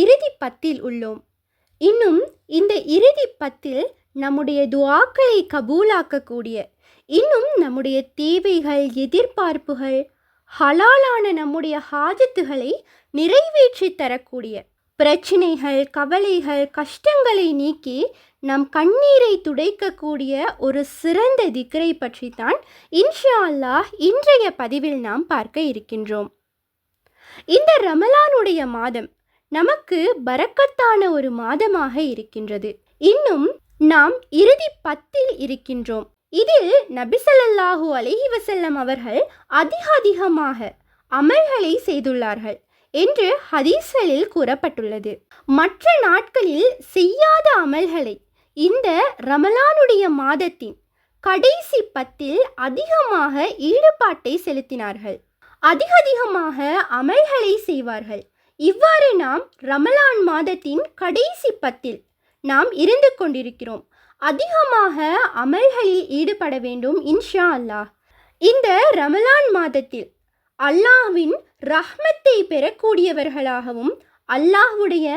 இறுதி பத்தில் உள்ளோம். இன்னும் இந்த இறுதி பத்தில் நம்முடைய துவாக்களை கபூலாக்கக்கூடிய இன்னும் நம்முடைய தேவைகள் எதிர்பார்ப்புகள் ஹலாலான நம்முடைய ஹாஜத்துகளை நிறைவேற்றி தரக்கூடிய பிரச்சினைகள் கவலைகள் கஷ்டங்களை நீக்கி நம் கண்ணீரை துடைக்கக்கூடிய ஒரு சிறந்த திக்ரை பற்றித்தான் இன்ஷா அல்லாஹ் இன்றைய பதிவில் நாம் பார்க்க இருக்கின்றோம். இந்த ரமலானுடைய மாதம் நமக்கு பரக்கத்தான ஒரு மாதமாக இருக்கின்றது. இன்னும் நாம் இறுதி பத்தில் இருக்கின்றோம். இதில் நபிசல்லாஹூ அலஹி வசல்லம் அவர்கள் அதிக அதிகமாக அமல்களை செய்துள்ளார்கள் என்று ஹதீஸ்களில் கூறப்பட்டுள்ளது. மற்ற நாட்களில் செய்யாத அமல்களை இந்த ரமலானுடைய மாதத்தின் கடைசி பத்தில் அதிகமாக ஈடுபாட்டை செலுத்தினார்கள். அதிக அதிகமாக அமல்களை செய்வார்கள். இவ்வாறு நாம் ரமலான் மாதத்தின் கடைசி பத்தில் நாம் இருந்து கொண்டிருக்கிறோம். அதிகமாக அமல்களில் ஈடுபட வேண்டும் இன்ஷா அல்லாஹ். இந்த ரமலான் மாதத்தில் அல்லாஹ்வின் ரஹ்மத்தை பெறக்கூடியவர்களாகவும் அல்லாஹ்வுடைய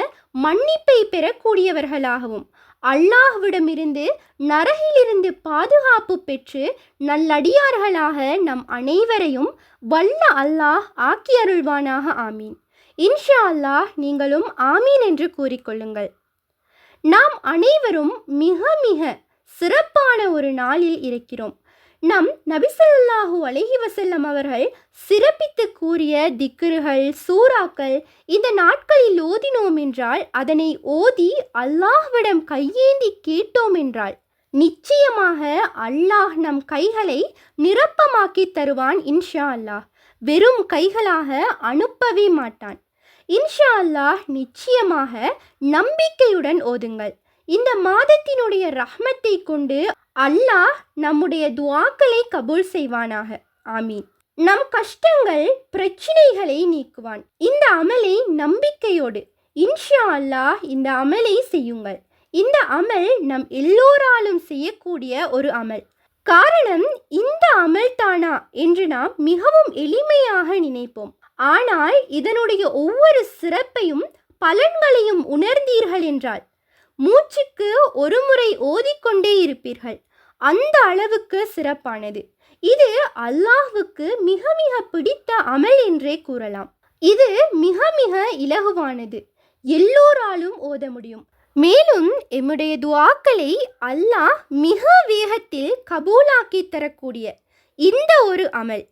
மன்னிப்பை பெறக்கூடியவர்களாகவும் அல்லாஹ்விடமிருந்து நரகிலிருந்து பாதுகாப்பு பெற்று நல்லடியார்களாக நம் அனைவரையும் வல்ல அல்லாஹ் ஆக்கி அருள்வானாக ஆமீன். இன்ஷா அல்லாஹ் நீங்களும் ஆமீன் என்று கூறிக்கொள்ளுங்கள். நாம் அனைவரும் மிக மிக சிறப்பான ஒரு நாளில் இருக்கிறோம். நம் நபிசல்லாஹு அலஹி வசல்லம் அவர்கள் சிறப்பித்து கூறிய திக்குறுகள் சூறாக்கள் இந்த நாட்களில் ஓதினோம் என்றால் அதனை ஓதி அல்லாஹ்விடம் கையேந்தி கேட்டோம் என்றால் நிச்சயமாக அல்லாஹ் நம் கைகளை நிரப்பமாக்கி தருவான் இன்ஷா அல்லாஹ் வெறும் கைகளாக அனுப்பவே மாட்டான். இன்ஷா அல்லாஹ் நிச்சயமாக நம்பிக்கையுடன் ஓதுங்கள். இந்த மாதத்தினுடைய ரஹ்மத்தை கொண்டு அல்லாஹ் நம்முடைய துவாக்களை கபூல் செய்வானாக. ஆமீன். நம் கஷ்டங்கள் பிரச்சனைகளை நீக்குவான். இந்த அமலை நம்பிக்கையோடு இன்ஷா அல்லாஹ் இந்த அமலை செய்யுங்கள். இந்த அமல் நம் எல்லோராலும் செய்யக்கூடிய ஒரு அமல். காரணம் இந்த அமல் தானா என்று நாம் மிகவும் எளிமையாக நினைப்போம். ஆனால் இதனுடைய ஒவ்வொரு சிறப்பையும் பலன்களையும் உணர்ந்தீர்கள் என்றால் மூச்சுக்கு ஒரு முறை ஓதிக்கொண்டே இருப்பீர்கள். அந்த அளவுக்கு சிறப்பானது. இது அல்லாஹ்வுக்கு மிக மிக பிடித்த அமல் என்றே கூறலாம். இது மிக மிக இலகுவானது. எல்லோராலும் ஓத முடியும். மேலும் எம்முடைய துவாக்களை அல்லாஹ் மிக வேகத்தில் கபூலாக்கி தரக்கூடிய இந்த ஒரு அமல்.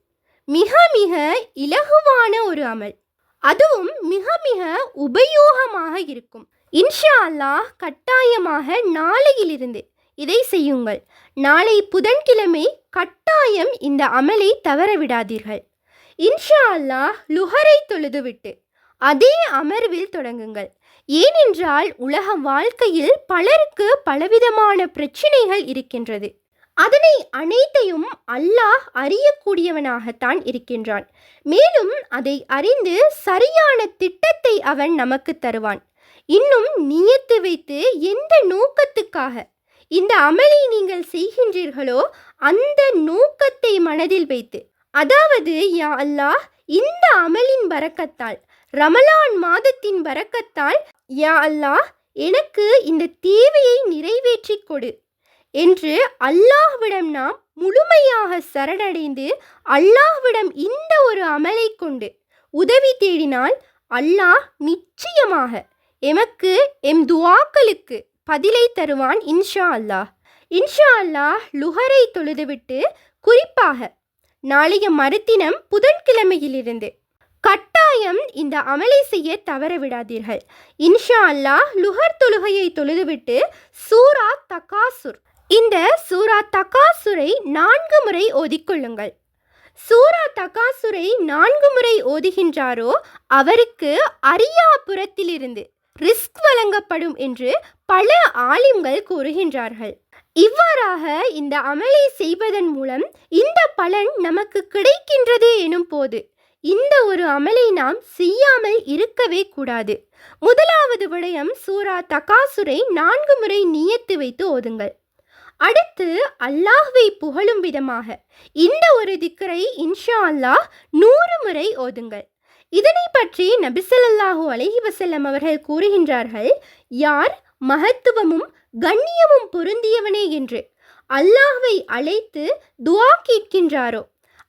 மிக மிக இலகுவான ஒரு அமல். அதுவும் மிக மிக உபயோகமாக இருக்கும். இன்ஷா அல்லாஹ் கட்டாயமாக நாளையிலிருந்து இதை செய்யுங்கள். நாளை புதன்கிழமை கட்டாயம் இந்த அமலை தவற விடாதீர்கள். இன்ஷா அல்லாஹ் லுஹரை தொழுதுவிட்டு அதே அமர்வில் தொடங்குங்கள். ஏனென்றால் உலக வாழ்க்கையில் பலருக்கு பலவிதமான பிரச்சினைகள் இருக்கின்றது. அதனை அனைத்தையும் அல்லாஹ் அறியக்கூடியவனாகத்தான் இருக்கின்றான். மேலும் அதை அறிந்து சரியான திட்டத்தை அவன் நமக்கு தருவான். இன்னும் நியத்து வைத்து எந்த நோக்கத்துக்காக? இந்த அமலை நீங்கள் செய்கின்றீர்களோ அந்த நோக்கத்தை மனதில் வைத்து. அதாவது யா அல்லாஹ் இந்த அமலின் வரக்கத்தால் ரமலான் மாதத்தின் வரக்கத்தால் யா அல்லாஹ் எனக்கு இந்த தேவையை நிறைவேற்றி கொடு. என்று அல்லாஹ்விடம் நாம் முழுமையாக சரணடைந்து அல்லாஹ்விடம் இந்த ஒரு அமலை கொண்டு உதவி தேடினால் அல்லாஹ் நிச்சயமாக எமக்கு எம் துவாக்களுக்கு பதிலை தருவான் இன்ஷா அல்லாஹ். இன்ஷா அல்லாஹ் லுஹரை தொழுதுவிட்டு குறிப்பாக நாளைய மறுதினம் புதன்கிழமையிலிருந்து கட்டாயம் இந்த அமலை செய்ய தவற விடாதீர்கள். இன்ஷா அல்லாஹ் லுஹர் தொழுகையை தொழுதுவிட்டு சூரா தகாசுர் இந்த சூரா தகாசுரை நான்கு முறை ஓதிக்கொள்ளுங்கள். சூரா தகாசுரை நான்கு முறை ஓதுகின்றாரோ அவருக்கு அரியாபுரத்திலிருந்து ரிஸ்க் வழங்கப்படும் என்று பல ஆலிம்கள் கூறுகின்றார்கள். இவ்வாறாக இந்த அமலை செய்வதன் மூலம் இந்த பலன் நமக்கு கிடைக்கின்றது எனும் போது இந்த ஒரு அமலை நாம் செய்யாமல் இருக்கவே கூடாது. முதலாவது விடயம் சூரா தகாசுரை நான்கு முறை நியத்து வைத்து ஓதுங்கள். அடுத்து அல்லாஹ்வை புகழும் விதமாக இந்த ஒரு திக்கரை இன்ஷா அல்லாஹ் நூறு முறை ஓதுங்கள். இதனை பற்றி நபிசல்லாஹு அலஹி வசல்லம் அவர்கள் கூறுகின்றார்கள் யார் மகத்துவமும் கண்ணியமும் பொருந்தியவனே என்று அல்லாஹ்வை அழைத்து துவா கேட்கின்றாரோ?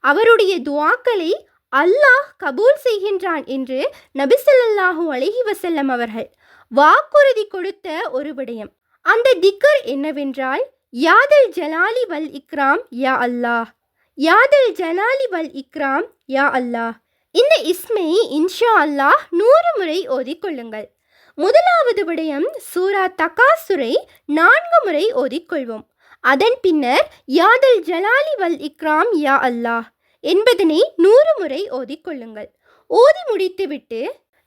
அவருடைய துவாக்களை அல்லாஹ் கபூல் செய்கின்றான் என்று நபிசல்லாஹு அலஹி வசல்லம் அவர்கள் வாக்குறுதி கொடுத்த ஒரு விடயம். அந்த திக்கர் என்னவென்றால் யாதல் ஜலாலி வல் இக்ராம் யா அல்லாஹ். யாதல் ஜலாலி வல் இக்ராம் யா அல்லாஹ். இந்த இஸ்மை இன்ஷா அல்லாஹ் நூறு முறை ஓதிக்கொள்ளுங்கள் முதலாவது விடயம் சூரா தகாசுரை நான்கு முறை ஓதிக்கொள்வோம் அதன் பின்னர் யாதல் ஜலாலி வல் இக்ராம் யா அல்லாஹ் என்பதனை நூறு முறை ஓதிக்கொள்ளுங்கள் ஓதி முடித்துவிட்டு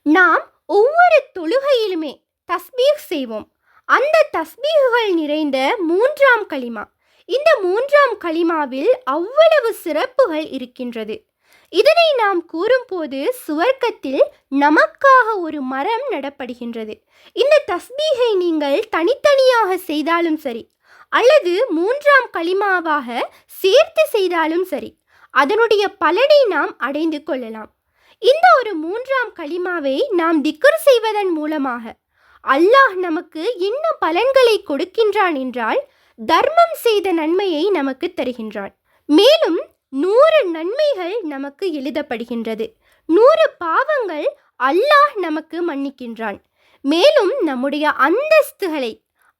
நாம் ஒவ்வொரு தொழுகையிலுமே தஸ்பீக் செய்வோம். அந்த தஸ்பீகுகள் நிறைந்த மூன்றாம் களிமா. இந்த மூன்றாம் களிமாவில் அவ்வளவு சிறப்புகள் இருக்கின்றது. இதனை நாம் கூறும்போது சுவர்க்கத்தில் நமக்காக ஒரு மரம் நடப்படுகின்றது. இந்த தஸ்பீகை நீங்கள் தனித்தனியாக செய்தாலும் சரி அல்லது மூன்றாம் களிமாவாக சேர்த்து செய்தாலும் சரி அதனுடைய பலனை நாம் அடைந்து கொள்ளலாம். இந்த ஒரு மூன்றாம் களிமாவை நாம் திக்குர் செய்வதன் மூலமாக அல்லாஹ் நமக்கு என்ன பலன்களை கொடுக்கின்றான் என்றால் தர்மம் செய்த நன்மையை நமக்கு தருகின்றான். மேலும் நூறு நன்மைகள் நமக்கு எழுதப்படுகின்றது. நூறு பாவங்கள் அல்லாஹ் நமக்கு மன்னிக்கின்றான். மேலும் நம்முடைய அந்தஸ்துகளை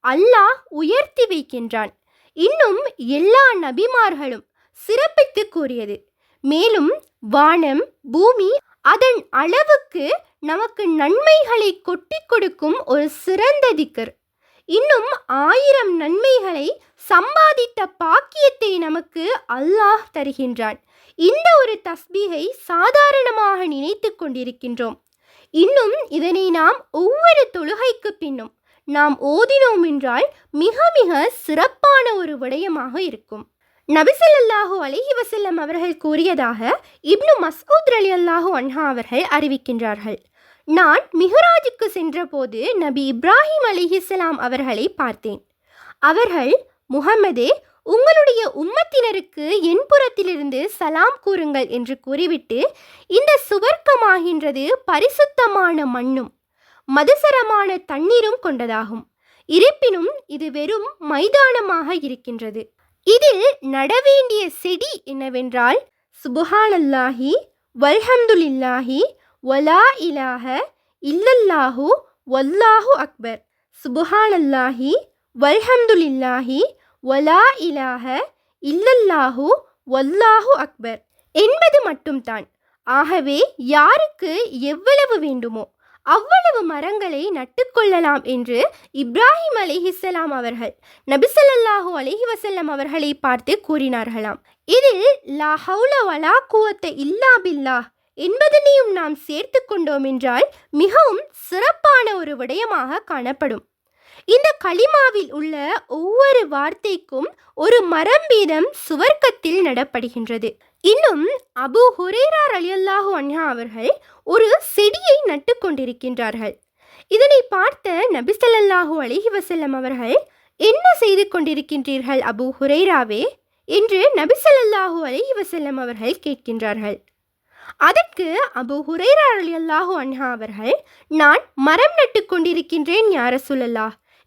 அல்லாஹ் உயர்த்தி வைக்கின்றான். இன்னும் எல்லா நபிமார்களும் சிறப்பித்து கூறியது. மேலும் வானம் பூமி அதன் அளவுக்கு நமக்கு நன்மைகளை கொட்டி கொடுக்கும் ஒரு சிறந்த திக்கர். இன்னும் ஆயிரம் நன்மைகளை சம்பாதித்த பாக்கியத்தை நமக்கு அல்லாஹ் தருகின்றான். இந்த ஒரு தஸ்பீகை சாதாரணமாக நினைத்து கொண்டிருக்கின்றோம். இன்னும் இதனை நாம் ஒவ்வொரு தொழுகைக்கு பின்னும் நாம் ஓதினோம் என்றால் மிக மிக சிறப்பான ஒரு விடயமாக இருக்கும். நபிசல்லாஹூ அலிஹி வசல்லம் அவர்கள் கூறியதாக இப்னு மஸ்கூத் அலி அல்லாஹூ அன்ஹா அவர்கள் அறிவிக்கின்றார்கள். நான் மிஹராஜுக்கு சென்றபோது நபி இப்ராஹிம் அலிஹிஸ்லாம் அவர்களை பார்த்தேன். அவர்கள் முகமதே உங்களுடைய உம்மத்தினருக்கு என் புறத்திலிருந்து சலாம் கூறுங்கள் என்று கூறிவிட்டு இந்த சுவர்க்கமாகின்றது பரிசுத்தமான மண்ணும் மதுசரமான தண்ணீரும் கொண்டதாகும். இருப்பினும் இது வெறும் மைதானமாக இருக்கின்றது. இதில் நடவேண்டிய செடி என்னவென்றால் சுபஹானல்லாஹி வல்ஹம்துலில்லாஹி ஒலா இலாஹ இல்லல்லாஹு வல்லாஹு அக்பர் சுபுஹானல்லாஹி வல்ஹம்துலில்லாஹி ஒலா இலாஹ இல்லல்லாஹு வல்லாஹு அக்பர் என்பது மட்டும்தான். ஆகவே யாருக்கு எவ்வளவு வேண்டுமோ அவ்வளவு மரங்களை நட்டுக்கொள்ளலாம் என்று இப்ராஹிம் அலிஹிசலாம் அவர்கள் நபிசல்லாஹு அலிஹி வசல்லம் அவர்களை பார்த்து கூறினார்களாம். இதில் லா ஹவுல வலா குவத்த இல்லா பில்லாஹ் என்பதனையும் நாம் சேர்த்து கொண்டோம் என்றால் மிகவும் சிறப்பான ஒரு விடயமாக காணப்படும். இந்த களிமாவில் உள்ள ஒவ்வொரு வார்த்தைக்கும் ஒரு மரம் வீதம் சுவர்க்கத்தில் நடப்படுகின்றது. இன்னும் அபு ஹுரேரா அலியல்லாஹு அன்ஹா அவர்கள் ஒரு செடியை நட்டு கொண்டிருக்கின்றார்கள். இதனை பார்த்த நபிசல்லாஹூ அலிஹி வசல்லம் அவர்கள் என்ன செய்து கொண்டிருக்கின்றீர்கள் அபு ஹுரைராவே? என்று நபிசல்லாஹூ அலிஹி வசல்லம் அவர்கள் கேட்கின்றார்கள். அதற்கு அபு ஹுரைரா அலியல்லாஹு அன்ஹா அவர்கள் நான் மரம் நட்டு கொண்டிருக்கின்றேன் யார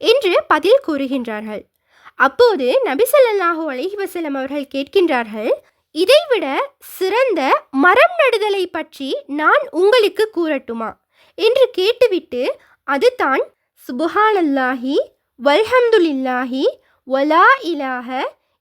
என்று பதில் கூறுகின்றார்கள். அப்போது நபிசல்லாஹூ அலிஹி அவர்கள் கேட்கின்றார்கள் இதைவிட சிறந்த மரம் நடுதலை பற்றி நான் உங்களுக்கு கூறட்டுமா? என்று கேட்டுவிட்டு அதுதான் சுபஹானல்லாஹி வல்ஹம்துலில்லாஹி வலா இலாஹ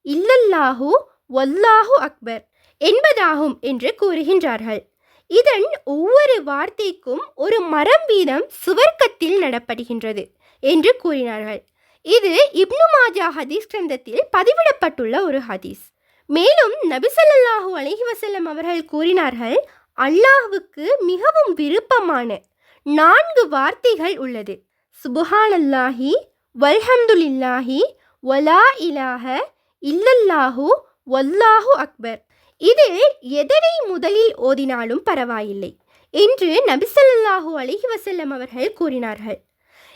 இல்லல்லாஹு வல்லாஹு அக்பர். என்பதாகும் என்று கூறுகின்றார்கள். இதன் ஒவ்வொரு வார்த்தைக்கும் ஒரு மரம் வீதம் சுவர்க்கத்தில் நடப்படுகின்றது என்று கூறினார்கள். இது இப்னு மாஜா ஹதீஸ் கிரந்தத்தில் பதிவிடப்பட்டுள்ள ஒரு ஹதீஸ். மேலும் நபிசல்லாஹூ அலஹி வசல்லம் அவர்கள் கூறினார்கள் அல்லாஹுக்கு மிகவும் விருப்பமான நான்கு வார்த்தைகள் உள்ளது. சுபஹானல்லாஹி வல்ஹம்துலில்லாஹி வலா இலாஹ இல்லல்லாஹு வல்லாஹு அக்பர். இது எதனை முதலில் ஓதினாலும் பரவாயில்லை என்று நபிசல்லாஹு அலிஹி வசல்லம் அவர்கள் கூறினார்கள்.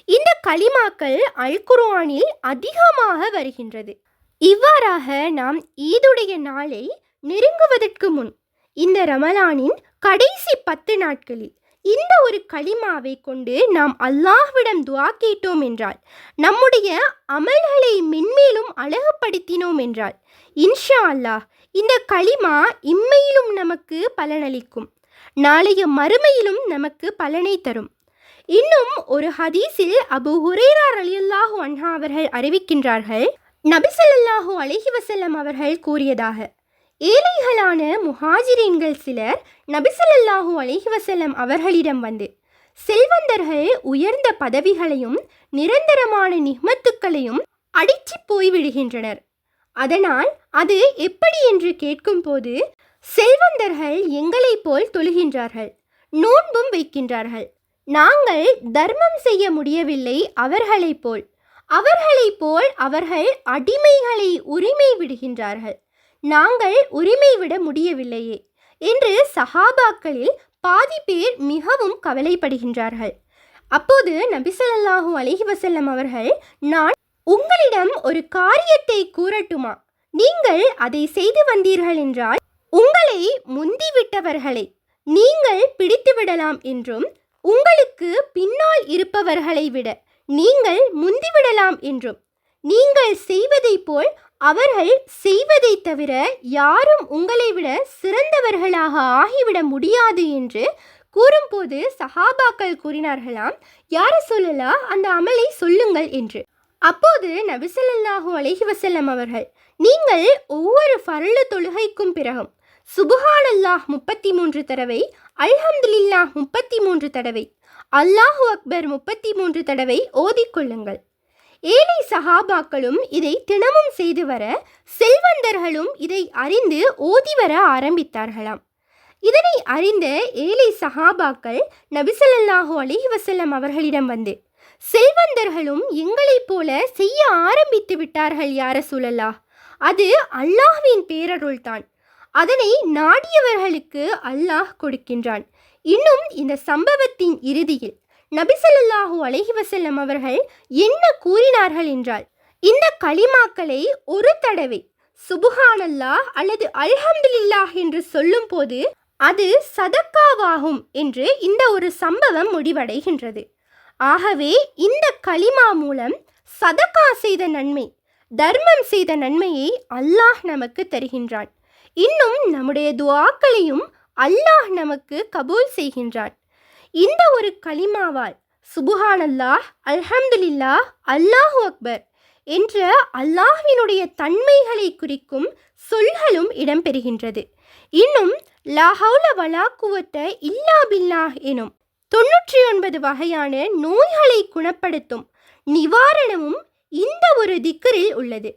இந்த கலிமாக்கள் அல் குர்ஆனில் அதிகமாக வருகின்றது. இவ்வாறாக நாம் ஈதுடைய நாளை நெருங்குவதற்கு முன் இந்த ரமலானின் கடைசி பத்து நாட்களில் இந்த ஒரு களிமாவை கொண்டு நாம் அல்லாஹ்விடம் துவா கேட்டோம் என்றால் நம்முடைய அமல்களை மென்மேலும் அழகுபடுத்தினோம் என்றால் இன்ஷா அல்லாஹ் இந்த களிமா இம்மையிலும் நமக்கு பலனளிக்கும். நாளைய மறுமையிலும் நமக்கு பலனை தரும். இன்னும் ஒரு ஹதீஸில் அபு ஹுரேரா அலியல்லாஹு அன்ஹா அவர்கள் அறிவிக்கின்றார்கள் நபிசல்லாஹு அலஹி வசல்லம் அவர்கள் கூறியதாக ஏழைகளான முஹாஜிரீன்கள் சிலர் நபிசல்லாஹு அலஹி வசல்லம் அவர்களிடம் வந்து செல்வந்தர்கள் உயர்ந்த பதவிகளையும் நிரந்தரமான நிஹ்மத்துக்களையும் அடிச்சு போய்விடுகின்றனர். அதனால் அது எப்படி என்று கேட்கும்போது செல்வந்தர்கள் எங்களைப் போல் தொழுகின்றார்கள் நோன்பும் வைக்கின்றார்கள். நாங்கள் தர்மம் செய்ய முடியவில்லை அவர்களைப் போல். அவர்களைப் போல் அவர்கள் அடிமைகளை உரிமை விடுகின்றார்கள். நாங்கள் உரிமை விட முடியவில்லையே என்று சஹாபாக்களில் பாதி பேர் மிகவும் கவலைப்படுகின்றார்கள். அப்போது நபிசல்லாஹூ அலைஹி வசல்லம் அவர்கள் நான் உங்களிடம் ஒரு காரியத்தை கூறட்டுமா? நீங்கள் அதை செய்து வந்தீர்கள் என்றால் உங்களை முந்திவிட்டவர்களை நீங்கள் பிடித்துவிடலாம் என்றும் உங்களுக்கு பின்னால் இருப்பவர்களை விட நீங்கள் முந்திவிடலாம் என்றும். நீங்கள் செய்வதைப் போல் அவர்கள் செய்வதை தவிர யாரும் உங்களை விட சிறந்தவர்களாக ஆகிவிட முடியாது என்று கூறும்போது சஹாபாக்கள் கூறினார்களாம் யாரை சொல்லலா? அந்த அமலை சொல்லுங்கள் என்று. அப்போது நபிசல்லாஹூ அலஹி வசல்லம் அவர்கள் நீங்கள் ஒவ்வொரு ஃபர்லு தொழுகைக்கும் பிறகும் சுபஹானல்லாஹ் முப்பத்தி மூன்று தடவை அல்ஹம்துலில்லாஹ் முப்பத்தி மூன்று தடவை அல்லாஹு அக்பர் முப்பத்தி மூன்று தடவை ஓதிக்கொள்ளுங்கள் ஏழை சஹாபாக்களும் இதை தினமும் செய்து வர செல்வந்தர்களும் இதை அறிந்து ஓதி வர ஆரம்பித்தார்களாம். இதனை அறிந்த ஏழை சஹாபாக்கள் நபிசல்லாஹு அலி வசல்லம் அவர்களிடம் வந்து செல்வந்தர்களும் எங்களைப் போல செய்ய ஆரம்பித்து விட்டார்கள் யார சூழலா அது அல்லாஹ்வின் பேரருள்தான். அதனை நாடியவர்களுக்கு அல்லாஹ் கொடுக்கின்றான். இன்னும் இந்த சம்பவத்தின் இறுதியில் நபிசல்லாஹு அலஹி வசல்லம் அவர்கள் என்ன கூறினார்கள் என்றால் இந்த களிமாக்களை ஒரு தடவை சுபுகானல்லாஹ் அல்லது அல்ஹம்துலில்லாஹ் என்று சொல்லும்போது அது சதக்காவாகும் என்று இந்த ஒரு சம்பவம் முடிவடைகின்றது. ஆகவே இந்த களிமா மூலம் சதக்கா செய்த நன்மை தர்மம் செய்த நன்மையை அல்லாஹ் நமக்கு தருகின்றான். இன்னும் நம்முடைய துவாக்களையும் அல்லாஹ் நமக்கு கபூல் செய்கின்றான். இந்த ஒரு கலிமாவால் சுபுஹானல்லாஹ் அல்ஹம்துலில்லாஹ் அல்லாஹு அக்பர் என்ற அல்லாஹ்வினுடைய தன்மைகளை குறிக்கும் சொல்களும் இடம்பெறுகின்றது. இன்னும் லாஹவுல வலா இல்லா பில்லாஹ் எனும் தொன்னூற்றி ஒன்பது வகையான நோய்களை குணப்படுத்தும் நிவாரணமும் இந்த ஒரு திக்கரில் உள்ளது.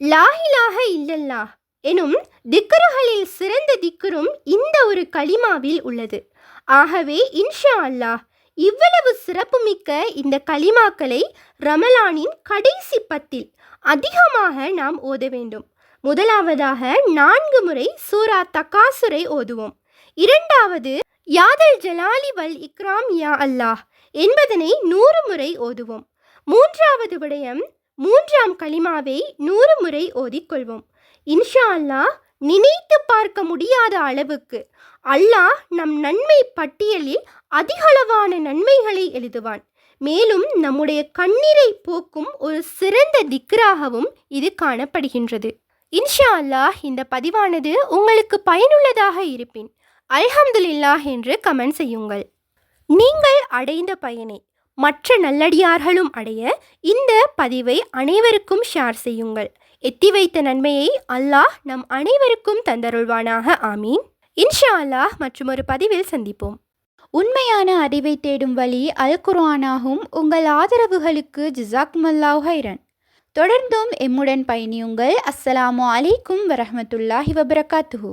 லாஹிலாக இல்லல்லாஹ் எனும் திக்கருகளில் சிறந்த திக்கரும் இந்த ஒரு கலிமாவில் உள்ளது. ஆகவே இன்ஷா அல்லாஹ் இவ்வளவு சிறப்புமிக்க இந்த கலிமாக்களை ரமலானின் கடைசி பத்தில் அதிகமாக நாம் ஓத வேண்டும். முதலாவதாக நான்கு முறை சூரா தக்காசுரை ஓதுவோம். இரண்டாவது யாதல் ஜலாலி வல் இக்ராம் யா அல்லாஹ் என்பதனை நூறு முறை ஓதுவோம். மூன்றாவது விடயம் மூன்றாம் கலிமாவை நூறு முறை ஓதிக்கொள்வோம். இன்ஷா அல்லாஹ் நினைத்து பார்க்க முடியாத அளவுக்கு அல்லாஹ் நம் நன்மை பட்டியலில் அதிகளவான நன்மைகளை எழுதுவான். மேலும் நம்முடைய கண்ணீரை போக்கும் ஒரு சிறந்த திக்ராகவும் இது காணப்படுகின்றது. இன்ஷா அல்லாஹ் இந்த பதிவானது உங்களுக்கு பயனுள்ளதாக இருப்பின் அல்ஹம்துலில்லாஹ் என்று கமெண்ட் செய்யுங்கள். நீங்கள் அடைந்த பயனை மற்ற நல்லடியார்களும் அடைய இந்த பதிவை அனைவருக்கும் ஷேர் செய்யுங்கள். எத்தி வைத்த நன்மையை அல்லாஹ் நம் அனைவருக்கும் தந்தருள்வானாக. ஆமீன். இன்ஷா அல்லாஹ் மற்றும் ஒரு பதிவில் சந்திப்போம். உண்மையான அறிவை தேடும் வழி அல் குர்ஆனாகும் உங்கள் ஆதரவுகளுக்கு ஜிசாக்மல்லாஹ் ஹைரன் தொடர்ந்தும் எம்முடன் பயணியுங்கள். அஸ்ஸலாமு அலைக்கும் வரஹ்மத்துல்லாஹி வபரகாத்துஹூ.